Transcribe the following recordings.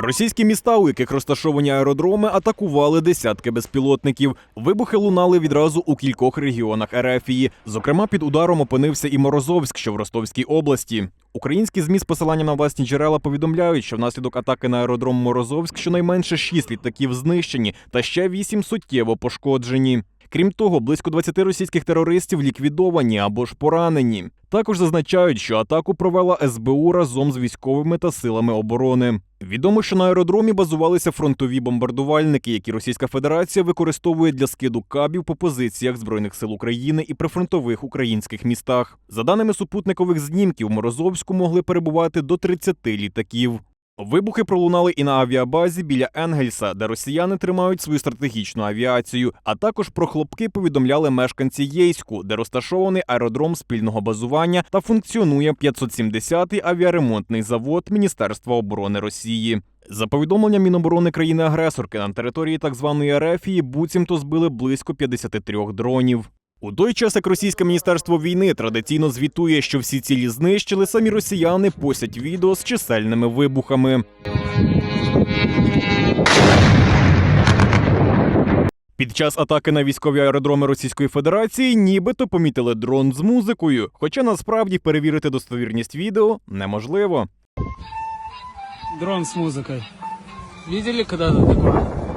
Російські міста, у яких розташовані аеродроми, атакували десятки безпілотників. Вибухи лунали відразу у кількох регіонах Ерефії. Зокрема, під ударом опинився і Морозовськ, що в Ростовській області. Українські змі з посиланням на власні джерела повідомляють, що внаслідок атаки на аеродром Морозовськ щонайменше шість літаків знищені та ще вісім суттєво пошкоджені. Крім того, близько 20 російських терористів ліквідовані або ж поранені. Також зазначають, що атаку провела СБУ разом з військовими та силами оборони. Відомо, що на аеродромі базувалися фронтові бомбардувальники, які Російська Федерація використовує для скиду кабів по позиціях збройних сил України і прифронтових українських містах. За даними супутникових знімків, в Морозовську могли перебувати до 30 літаків. Вибухи пролунали і на авіабазі біля Енгельса, де росіяни тримають свою стратегічну авіацію. А також про хлопки повідомляли мешканці Єйську, де розташований аеродром спільного базування та функціонує 570-й авіаремонтний завод Міністерства оборони Росії. За повідомленням Міноборони країни-агресорки на території так званої Ерефії буцімто збили близько 53 дронів. У той час, як російське міністерство війни традиційно звітує, що всі цілі знищили, самі росіяни постять відео з чисельними вибухами. Під час атаки на військові аеродроми Російської Федерації нібито помітили дрон з музикою, хоча насправді перевірити достовірність відео неможливо. Дрон с музыкой. Видели когда-то такое?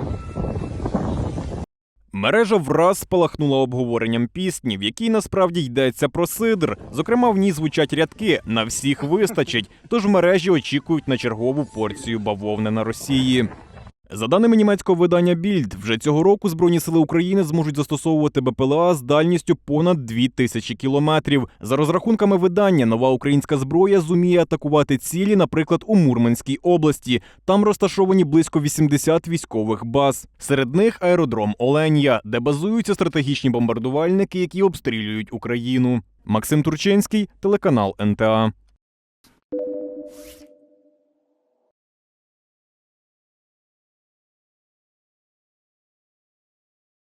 Мережа враз спалахнула обговоренням пісні, в якій насправді йдеться про сидр. Зокрема, в ній звучать рядки на всіх вистачить. Тож мережі очікують на чергову порцію бавовни на Росії. За даними німецького видання Більд, вже цього року Збройні сили України зможуть застосовувати БПЛА з дальністю понад 2000 кілометрів. За розрахунками видання, нова українська зброя зуміє атакувати цілі, наприклад, у Мурманській області. Там розташовані близько 80 військових баз. Серед них аеродром Оленя, де базуються стратегічні бомбардувальники, які обстрілюють Україну. Максим Турчинський, телеканал НТА.